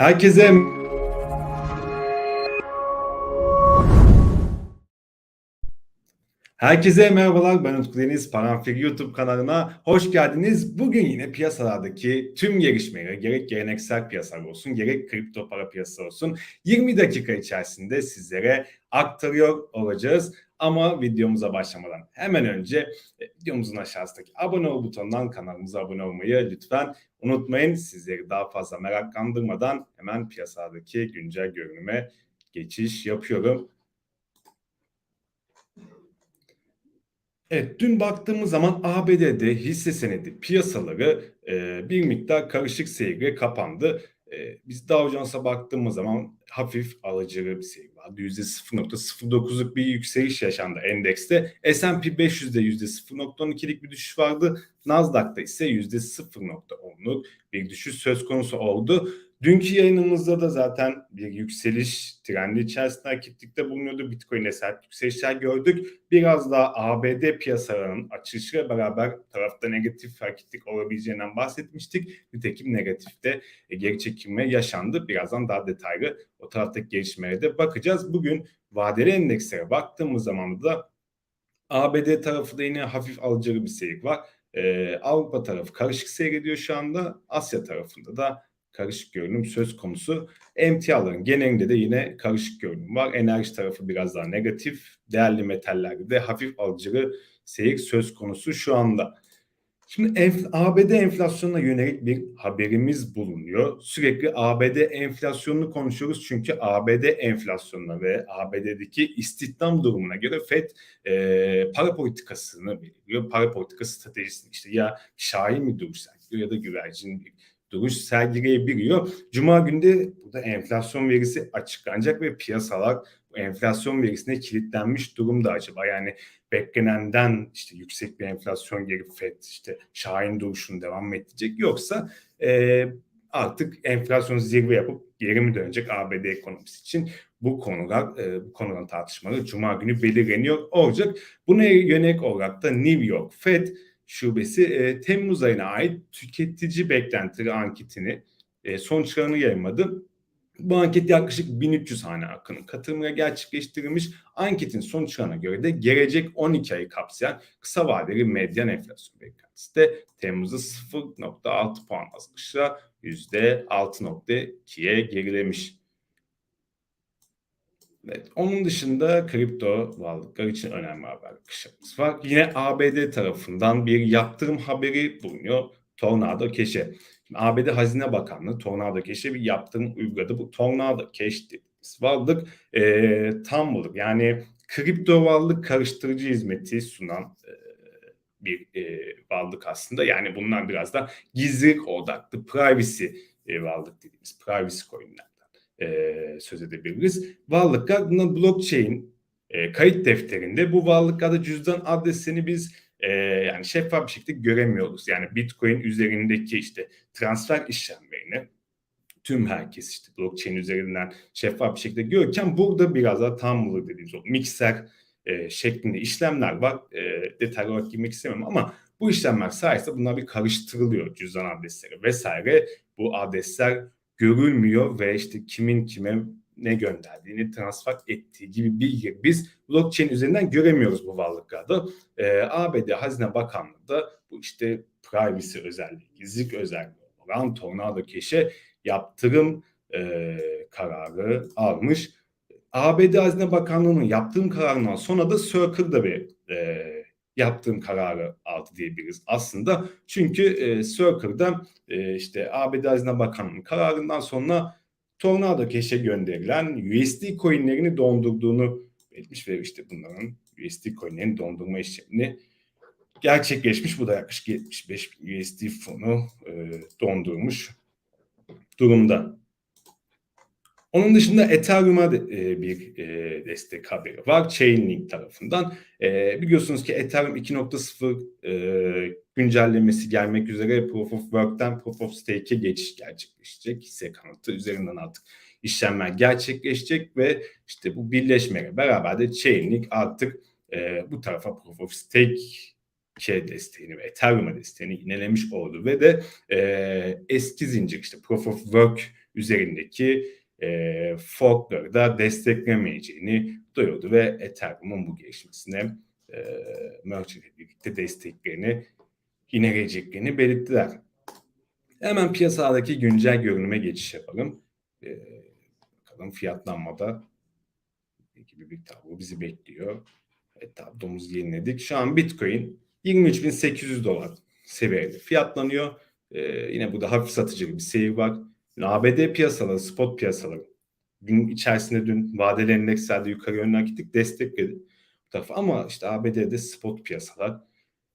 Herkese Herkese merhabalar. Ben Utku Deniz. Paranfil YouTube kanalına hoş geldiniz. Bugün yine piyasalardaki tüm gelişmeleri gerek geleneksel piyasalar olsun gerek kripto para piyasası olsun 20 dakika içerisinde sizlere aktarıyor olacağız. Ama videomuza başlamadan hemen önce e, videomuzun aşağısındaki abone ol butonundan kanalımıza abone olmayı lütfen unutmayın. Sizleri daha fazla meraklandırmadan hemen piyasadaki güncel görünüme geçiş yapıyorum. Evet, dün baktığımız zaman ABD'de hisse senedi piyasaları e, bir miktar karışık seyre kapandı. E, biz Dow Jones'a baktığımız zaman hafif alıcılı bir seyir vardı. %0.09'luk bir yükseliş yaşandı endekste. S&P 500'de %0.12'lik bir düşüş vardı. Nasdaq'ta ise %0.10'luk bir düşüş söz konusu oldu. Dünkü yayınımızda da zaten bir yükseliş trendi içerisinde hareketlikte bulunuyordu. Bitcoin'e sert yükselişler gördük. Biraz daha ABD piyasalarının açılışıyla beraber tarafta negatif hareketlik olabileceğinden bahsetmiştik. Nitekim negatifte e, geri çekilme yaşandı. Birazdan daha detaylı o taraftaki gelişmelere de bakacağız. Bugün vadeli endekslere baktığımız zaman da ABD tarafı da yine hafif alıcılı bir seyir var. Ee, Avrupa tarafı karışık seyrediyor şu anda. Asya tarafında da karışık görünüm söz konusu. Emtiaların genelinde de yine karışık görünüm var. Enerji tarafı biraz daha negatif. Değerli metallerde de hafif alıcılı seyir söz konusu şu anda. Şimdi enf ABD enflasyonuna yönelik bir haberimiz bulunuyor. Sürekli ABD enflasyonunu konuşuyoruz çünkü ABD enflasyonuna ve ABD'deki istihdam durumuna göre FED e, para politikasını belirliyor. Para politikası stratejisini işte ya şahin mi sergiliyor ya da güvercin bir duruş sergileyebiliyor. Cuma günde burada enflasyon verisi açıklanacak ve piyasalar enflasyon verisine kilitlenmiş durumda acaba. Yani beklenenden işte yüksek bir enflasyon geri FED işte şahin duruşunu devam edecek yoksa e, artık enflasyon zirve yapıp geri mi dönecek ABD ekonomisi için bu konular e, bu konuların tartışmaları Cuma günü belirleniyor olacak. Buna yönelik olarak da New York Fed Şubesi e, Temmuz ayına ait tüketici beklentileri anketini e, sonuçlarını yayınladı. Bu anket yaklaşık 1300 hane halkının katılımıyla gerçekleştirilmiş. Anketin sonuçlarına göre de gelecek 12 ayı kapsayan kısa vadeli medyan enflasyon beklentisi de Temmuz'da 0.6 puan azalışla %6.2'ye gerilemiş. Evet, onun dışında kripto varlıklar için önemli haber akışımız var. Yine ABD tarafından bir yaptırım haberi bulunuyor. Tornado Cash'e. ABD Hazine Bakanlığı Tornado Cash'e bir yaptırım uyguladı. Bu Tornado Cash dediğimiz varlık e, bulduk. Yani kripto varlık karıştırıcı hizmeti sunan e, bir e, varlık aslında. Yani bunlar biraz da gizlilik odaklı privacy e, varlık dediğimiz privacy coin'ler e, söz edebiliriz. Varlıklar buna blockchain e, kayıt defterinde bu varlıklarda cüzdan adresini biz e, yani şeffaf bir şekilde göremiyoruz. Yani Bitcoin üzerindeki işte transfer işlemlerini tüm herkes işte blockchain üzerinden şeffaf bir şekilde görürken burada biraz daha tam dediğimiz o mikser e, şeklinde işlemler var. E, detaylı olarak girmek istemem ama bu işlemler sayesinde bunlar bir karıştırılıyor cüzdan adresleri vesaire. Bu adresler görülmüyor ve işte kimin kime ne gönderdiğini transfer ettiği gibi bilgi biz blockchain üzerinden göremiyoruz bu varlıklarda. Ee, ABD Hazine Bakanlığı da bu işte privacy özelliği, gizlilik özelliği olan Tornado Cash'e yaptırım e, kararı almış. ABD Hazine Bakanlığı'nın yaptığım kararından sonra da Circle'da bir e, yaptığım kararı aldı diyebiliriz aslında. Çünkü e, Circle'da e, işte ABD Hazine Bakanlığı'nın kararından sonra Tornado Cash'e gönderilen USD coinlerini dondurduğunu belirtmiş ve işte bunların USD coinlerini dondurma işlemini gerçekleşmiş. Bu da yaklaşık 75 USD fonu e, dondurmuş durumda. Onun dışında Ethereum'a e, bir e, destek haberi var Chainlink tarafından. E, biliyorsunuz ki Ethereum 2.0 güncellemesi gelmek üzere Proof of Work'ten Proof of Stake'e geçiş gerçekleşecek. Hisse kanıtı üzerinden artık işlemler gerçekleşecek ve işte bu birleşmeyle beraber de Chainlink artık bu tarafa Proof of Stake şey desteğini ve Ethereum'a desteğini yinelemiş oldu ve de eski zincir işte Proof of Work üzerindeki e, forkları da desteklemeyeceğini duyurdu ve Ethereum'un bu gelişmesine e, merge ile birlikte desteklerini yineleyeceklerini belirttiler. Hemen piyasadaki güncel görünüme geçiş yapalım. E, bakalım fiyatlanmada gibi bir tablo bizi bekliyor. Evet tablomuzu yeniledik. Şu an Bitcoin 23.800 dolar seviyede fiyatlanıyor. Ee, yine burada hafif satıcı bir seyir var. ABD piyasaları, spot piyasaları gün içerisinde dün vadeli endekslerde yukarı yönlü gittik destekledi bu tarafı. Ama işte ABD'de spot piyasalar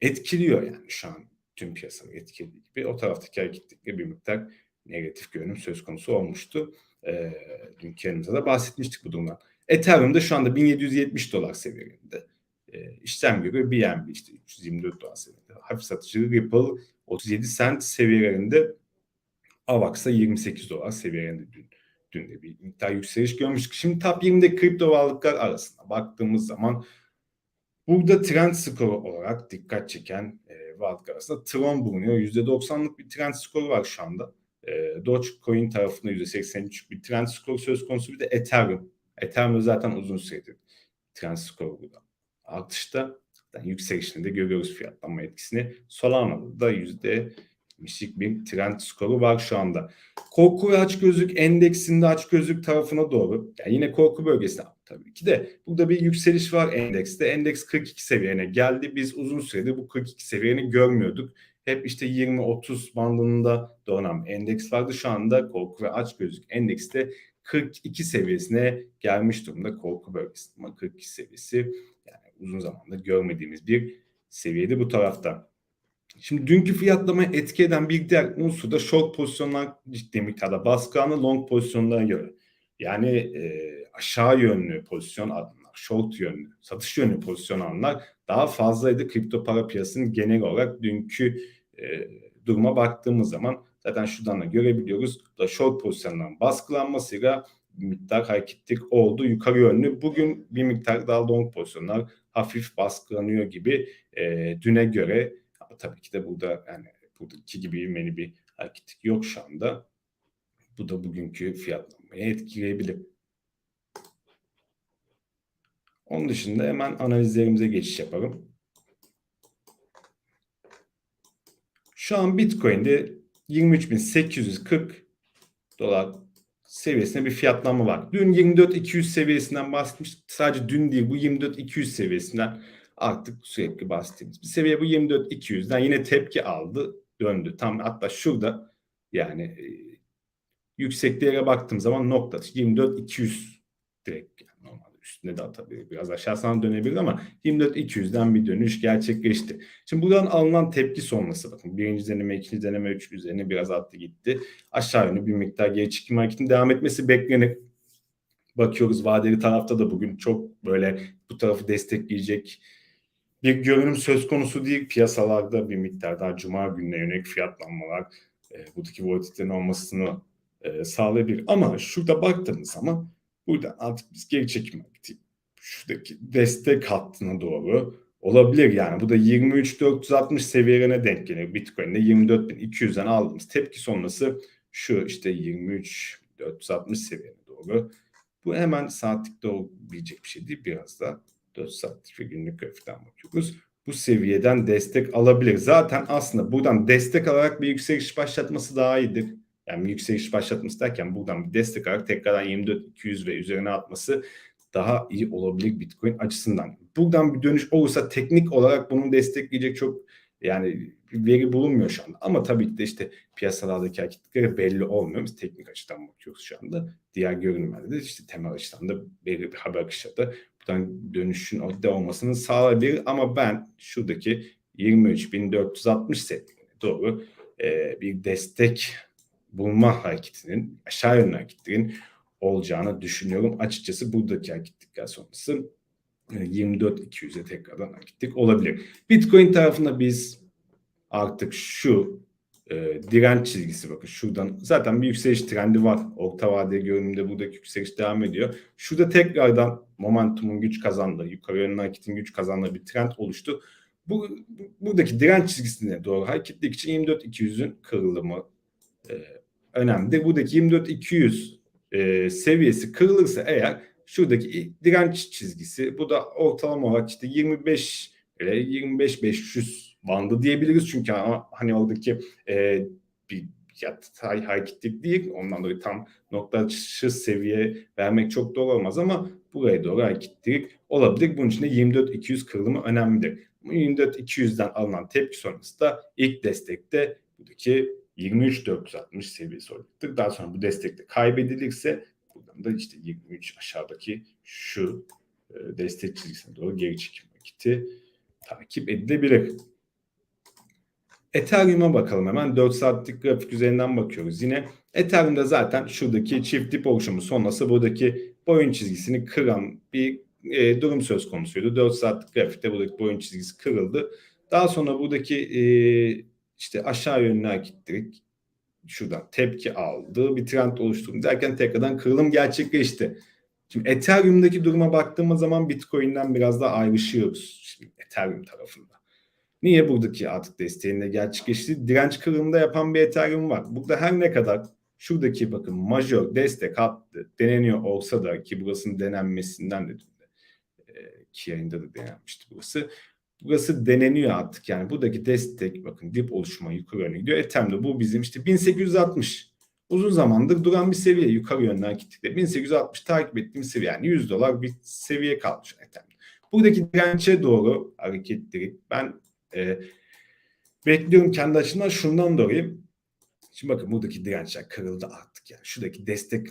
etkiliyor yani şu an tüm piyasaları etkilediği gibi. O taraftaki hareketlikle bir miktar negatif görünüm söz konusu olmuştu. Ee, dünkü yanımızda da bahsetmiştik bu durumdan. Ethereum'da şu anda 1770 dolar seviyelerinde. E, işlem görüyor BNB işte 324 dolar seviyede. Hafif satıcı Ripple 37 cent seviyelerinde. Avax'a 28 dolar seviyelerinde dün, dün de bir miktar yükseliş görmüştük. Şimdi top 20'de kripto varlıklar arasında baktığımız zaman burada trend skoru olarak dikkat çeken e, varlıklar arasında Tron bulunuyor. %90'lık bir trend skoru var şu anda. E, Dogecoin tarafında %83 bir trend skoru söz konusu. Bir de Ethereum. Ethereum zaten uzun süredir trend skoru burada artışta. Yani yükselişini de görüyoruz fiyatlanma etkisini. Solana'da da yüzde mislik bir trend skoru var şu anda. Korku ve açgözlük endeksinde açgözlük tarafına doğru. Yani yine korku bölgesinde tabii ki de burada bir yükseliş var endekste. Endeks 42 seviyene geldi. Biz uzun süredir bu 42 seviyeni görmüyorduk. Hep işte 20-30 bandında dönem endeks vardı. Şu anda korku ve açgözlük endekste 42 seviyesine gelmiş durumda korku bölgesinde. Ama 42 seviyesi yani uzun zamandır görmediğimiz bir seviyede bu tarafta. Şimdi dünkü fiyatlamaya etki eden bir diğer unsur da short pozisyonlar ciddi miktarda baskı alanı long pozisyonlara göre. Yani e, aşağı yönlü pozisyon alanlar, short yönlü, satış yönlü pozisyon alanlar daha fazlaydı kripto para piyasasının genel olarak dünkü e, duruma baktığımız zaman zaten şuradan da görebiliyoruz. Da short pozisyonların baskılanmasıyla miktar hareketlik oldu yukarı yönlü. Bugün bir miktar daha long pozisyonlar hafif baskılanıyor gibi e, düne göre tabii ki de burada yani buradaki gibi yeni bir hareketlik yok şu anda. Bu da bugünkü fiyatlanmayı etkileyebilir. Onun dışında hemen analizlerimize geçiş yapalım. Şu an Bitcoin'de 23.840 dolar seviyesinde bir fiyatlanma var. Dün 24.200 seviyesinden bahsetmiştik. Sadece dün değil bu 24.200 seviyesinden artık sürekli bahsettiğimiz bir seviye bu 24.200'den yine tepki aldı döndü. Tam hatta şurada yani e, yüksekliğe baktığım zaman nokta 24.200 direkt yani normalde üstüne de atabilir. Biraz aşağısına dönebilir ama 24.200'den bir dönüş gerçekleşti. Şimdi buradan alınan tepki sonrası bakın birinci deneme, ikinci deneme, üç üzerine biraz attı gitti. Aşağı yönlü bir miktar geri çıkma hareketinin devam etmesi beklenir. Bakıyoruz vadeli tarafta da bugün çok böyle bu tarafı destekleyecek bir görünüm söz konusu değil. Piyasalarda bir miktar daha cuma gününe yönelik fiyatlanmalar e, buradaki volatilitenin olmasını e, sağlayabilir. Ama şurada baktığımız zaman burada artık biz geri çekim şuradaki destek hattına doğru olabilir. Yani bu da 23.460 seviyelerine denk geliyor. Bitcoin'de 24.200'den aldığımız tepki sonrası şu işte 23.460 seviyene doğru. Bu hemen saatlikte olabilecek bir şey değil. Biraz da 4 saatlik ve günlük grafikten bakıyoruz. Bu seviyeden destek alabilir. Zaten aslında buradan destek alarak bir yükseliş başlatması daha iyidir. Yani yükseliş başlatması derken buradan bir destek alarak tekrardan 24.200 ve üzerine atması daha iyi olabilir Bitcoin açısından. Buradan bir dönüş olursa teknik olarak bunu destekleyecek çok yani veri bulunmuyor şu anda. Ama tabii ki de işte piyasalardaki hareketleri belli olmuyor. Biz teknik açıdan bakıyoruz şu anda. Diğer görünümlerde de işte temel açıdan da belli bir haber akışı da dönüşün orada olmasını sağlayabilir. Ama ben şuradaki 23.460 seviyene doğru e, bir destek bulma hareketinin aşağı yönlü hareketlerin olacağını düşünüyorum. Açıkçası buradaki hareketlikler sonrası 24-200'e tekrardan hareketlik olabilir. Bitcoin tarafında biz artık şu e, direnç çizgisi bakın şuradan zaten bir yükseliş trendi var. Orta vadeli görünümde buradaki yükseliş devam ediyor. Şurada tekrardan momentumun güç kazandığı, yukarı yönlü hareketin güç kazandığı bir trend oluştu. Bu, bu buradaki direnç çizgisine doğru hareketlik için 24-200'ün kırılımı e, önemlidir. Buradaki 24-200 e, seviyesi kırılırsa eğer şuradaki direnç çizgisi bu da ortalama olarak işte 25 ile 25-500 bandı diyebiliriz. Çünkü hani oradaki e, bir yatay hareketlik değil. Ondan dolayı tam nokta atışı seviye vermek çok doğru olmaz ama buraya doğru hareketlilik olabilir. Bunun için de 24-200 kırılımı önemlidir. 24-200'den alınan tepki sonrası da ilk destekte buradaki 23-460 seviyesi olacaktır. Daha sonra bu destekte kaybedilirse buradan da işte 23 aşağıdaki şu e, destek çizgisine doğru geri çekim hareketi takip edilebilir. Ethereum'a bakalım hemen. 4 saatlik grafik üzerinden bakıyoruz. Yine Ethereum'da zaten şuradaki çift dip oluşumu sonrası buradaki boyun çizgisini kıran bir e, durum söz konusuydu. 4 saatlik grafikte buradaki boyun çizgisi kırıldı. Daha sonra buradaki e, işte aşağı yönlü hareketlilik şuradan tepki aldı. Bir trend oluşturdu derken tekrardan kırılım gerçekleşti. Şimdi Ethereum'daki duruma baktığımız zaman Bitcoin'den biraz daha ayrışıyoruz. Şimdi Ethereum tarafında. Niye buradaki artık desteğinde gerçekleşti? Direnç kırılımında yapan bir Ethereum var. Burada her ne kadar şuradaki bakın majör destek hattı deneniyor olsa da ki burasının denenmesinden de e, ki yayında da denenmişti burası. Burası deneniyor artık yani buradaki destek bakın dip oluşma yukarı yönlü gidiyor. Ethereum'da bu bizim işte 1860 uzun zamandır duran bir seviye yukarı yönden gittikte 1860 takip ettiğim seviye yani 100 dolar bir seviye kalmış Ethereum'da. Buradaki dirençe doğru hareketleri ben e, bekliyorum kendi açımdan şundan dolayı. Şimdi bakın buradaki dirençler kırıldı artık yani. Şuradaki destek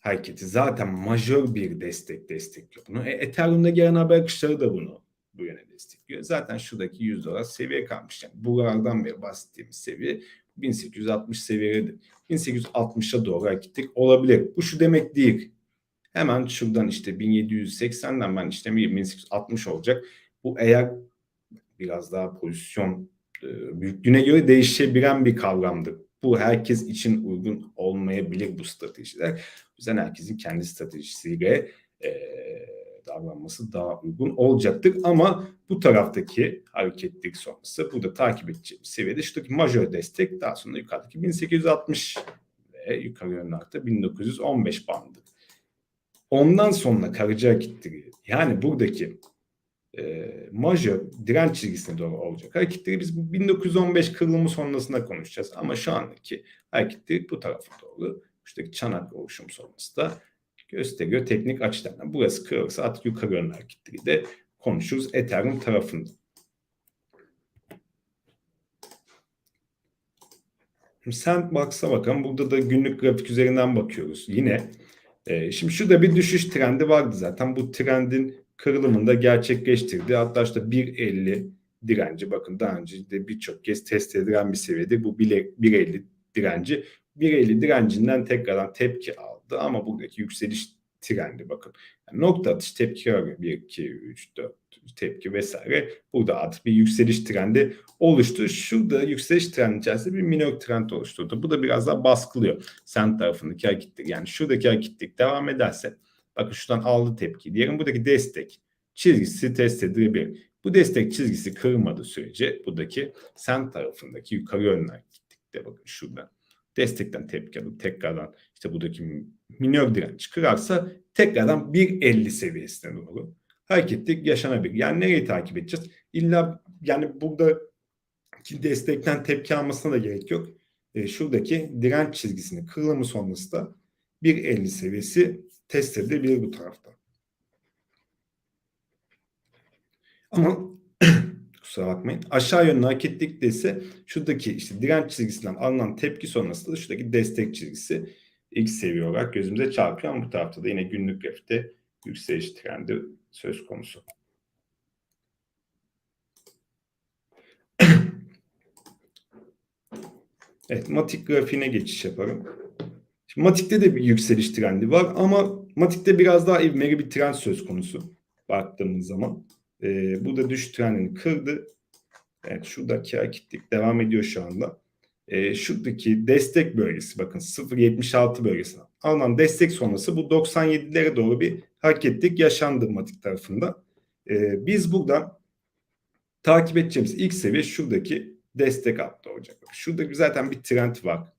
hareketi zaten majör bir destek destekliyor bunu. E, Ethereum'da gelen haber akışları da bunu bu yöne destekliyor. Zaten şuradaki 100 dolar seviye kalmış. Yani buralardan beri bahsettiğimiz seviye 1860 seviyeleri 1860'a doğru hareketlik olabilir. Bu şu demek değil. Hemen şuradan işte 1780'den ben işte 1860 olacak. Bu eğer biraz daha pozisyon e, büyüklüğüne göre değişebilen bir kavramdır. Bu herkes için uygun olmayabilir bu stratejiler. O yüzden herkesin kendi stratejisiyle e, davranması daha uygun olacaktır. Ama bu taraftaki hareketlik sonrası burada takip edeceğimiz seviyede şuradaki majör destek daha sonra yukarıdaki 1860 ve yukarı yönlü artı 1915 bandı. Ondan sonra karıcı hareketleri yani buradaki e, majör direnç çizgisine doğru olacak hareketleri biz bu 1915 kırılımı sonrasında konuşacağız. Ama şu andaki hareketleri bu tarafa doğru şuradaki çanak oluşum sonrası da gösteriyor teknik açıdan. Burası kırılırsa artık yukarı yönlü hareketleri de konuşuruz Ethereum tarafında. Sandbox'a bakalım. Burada da günlük grafik üzerinden bakıyoruz. Yine e, şimdi şurada bir düşüş trendi vardı zaten. Bu trendin kırılımında gerçekleştirdi. Hatta işte 1.50 direnci bakın daha önce de birçok kez test edilen bir seviyedir. Bu 1.50 direnci 1.50 direncinden tekrardan tepki aldı ama buradaki yükseliş trendi bakın. Yani nokta atış tepki arıyor. 1, 2, 3, 4 tepki vesaire. Burada artık bir yükseliş trendi oluştu. Şurada yükseliş trendi içerisinde bir minor trend oluşturdu. Bu da biraz daha baskılıyor. Sen tarafındaki hareketlik. Yani şuradaki hareketlik devam ederse bakın şuradan aldı tepki. Diyelim buradaki destek çizgisi test edilebilir. Bu destek çizgisi kırılmadığı sürece buradaki sen tarafındaki yukarı yönlü hareketlikte bakın şuradan destekten tepki alıp tekrardan işte buradaki minör direnç kırarsa tekrardan 1.50 seviyesine doğru hareketlik yaşanabilir. Yani nereyi takip edeceğiz? İlla yani burada destekten tepki almasına da gerek yok. E, şuradaki direnç çizgisini kırılımı sonrası da 1.50 seviyesi test edilebilir bu tarafta. Ama kusura bakmayın. Aşağı yönlü hareketlikte ise şuradaki işte direnç çizgisinden alınan tepki sonrasında da şuradaki destek çizgisi ilk seviye olarak gözümüze çarpıyor ama bu tarafta da yine günlük grafikte yükseliş trendi söz konusu. Evet, Matik grafiğine geçiş yaparım. Şimdi Matik'te de bir yükseliş trendi var ama Matik'te biraz daha ivmeli bir trend söz konusu baktığımız zaman. Ee, bu da düş trendini kırdı. Evet, şuradaki hareketlik devam ediyor şu anda. Ee, şuradaki destek bölgesi bakın 0.76 bölgesine alınan destek sonrası bu 97'lere doğru bir hareketlik yaşandı Matik tarafında. Ee, biz buradan takip edeceğimiz ilk seviye şuradaki destek hattı olacak. Şurada zaten bir trend var.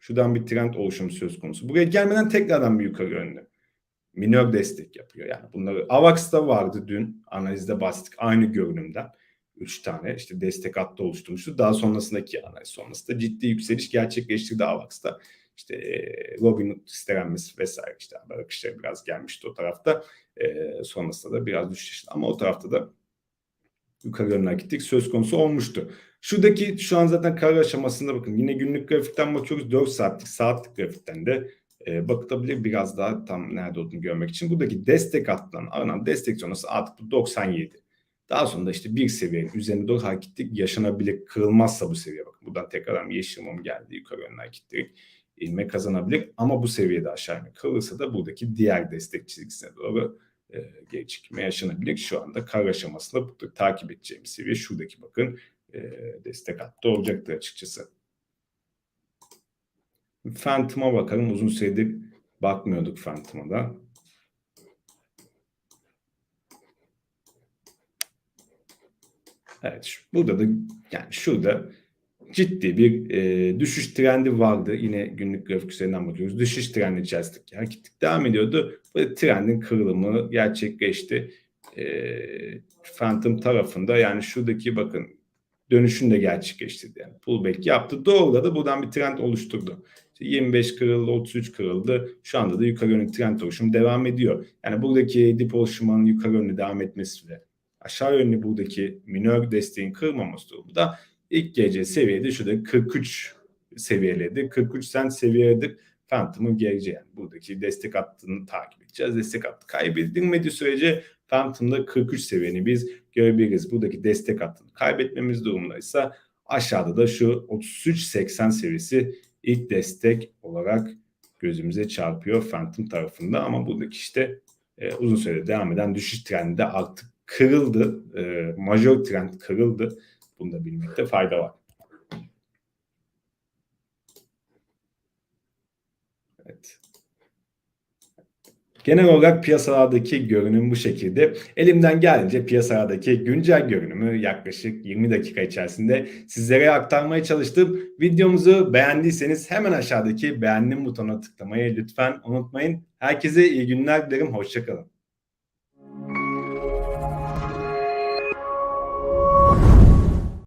Şuradan bir trend oluşumu söz konusu. Buraya gelmeden tekrardan bir yukarı yönlü. Minör destek yapıyor yani. Bunları AVAX'ta vardı dün analizde bastık aynı görünümden. 3 tane işte destek hattı oluşturmuştu. Daha sonrasındaki analiz sonrasında ciddi yükseliş gerçekleştirdi AVAX'ta. İşte e, Robin istenmesi vesaire işte haber akışları biraz gelmişti o tarafta. E, sonrasında da biraz düşüş yaşadı. Ama o tarafta da yukarı gittik söz konusu olmuştu. Şuradaki şu an zaten karar aşamasında bakın yine günlük grafikten bakıyoruz 4 saatlik saatlik grafikten de e, bakılabilir biraz daha tam nerede olduğunu görmek için. Buradaki destek hattından aranan destek sonrası artık bu 97. Daha sonra da işte bir seviyenin üzerine doğru hareketlik yaşanabilir. Kırılmazsa bu seviye bakın. Buradan tekrardan bir yeşil mum geldi. Yukarı yönler gittik. ilme kazanabilir. Ama bu seviyede aşağı inme kırılırsa da buradaki diğer destek çizgisine doğru e, geri çekilme yaşanabilir. Şu anda kar aşamasında burada takip edeceğim seviye şuradaki bakın e, destek hattı olacaktır açıkçası. Phantom'a bakalım. Uzun süredir bakmıyorduk Phantom'a da. Evet, burada da yani şurada ciddi bir e, düşüş trendi vardı. Yine günlük grafik üzerinden bakıyoruz. Düşüş trendi içerisindeki hareketlik devam ediyordu. Bu trendin kırılımı gerçekleşti. E, Phantom tarafında yani şuradaki bakın dönüşün de gerçekleştirdi. Yani pullback yaptı. Doğruladı. Buradan bir trend oluşturdu. İşte 25 kırıldı, 33 kırıldı. Şu anda da yukarı yönlü trend oluşumu devam ediyor. Yani buradaki dip oluşumunun yukarı yönlü devam etmesi ve aşağı yönlü buradaki minör desteğin kırılmaması durumunda ilk gece seviyede şurada 43 seviyeledi. 43 sent seviyedir. Phantom'ın geleceği yani buradaki destek hattını takip edeceğiz. Destek hattı kaybedilmediği sürece Phantom'da 43 seviyeni biz görebiliriz. Buradaki destek hattını kaybetmemiz durumundaysa aşağıda da şu 33.80 seviyesi ilk destek olarak gözümüze çarpıyor Phantom tarafında ama buradaki işte e, uzun süre devam eden düşüş trendi de artık kırıldı. E, majör trend kırıldı. Bunu da bilmekte fayda var. Evet. Genel olarak piyasalardaki görünüm bu şekilde. Elimden geldiğince piyasalardaki güncel görünümü yaklaşık 20 dakika içerisinde sizlere aktarmaya çalıştım. Videomuzu beğendiyseniz hemen aşağıdaki beğendim butonuna tıklamayı lütfen unutmayın. Herkese iyi günler dilerim. Hoşçakalın.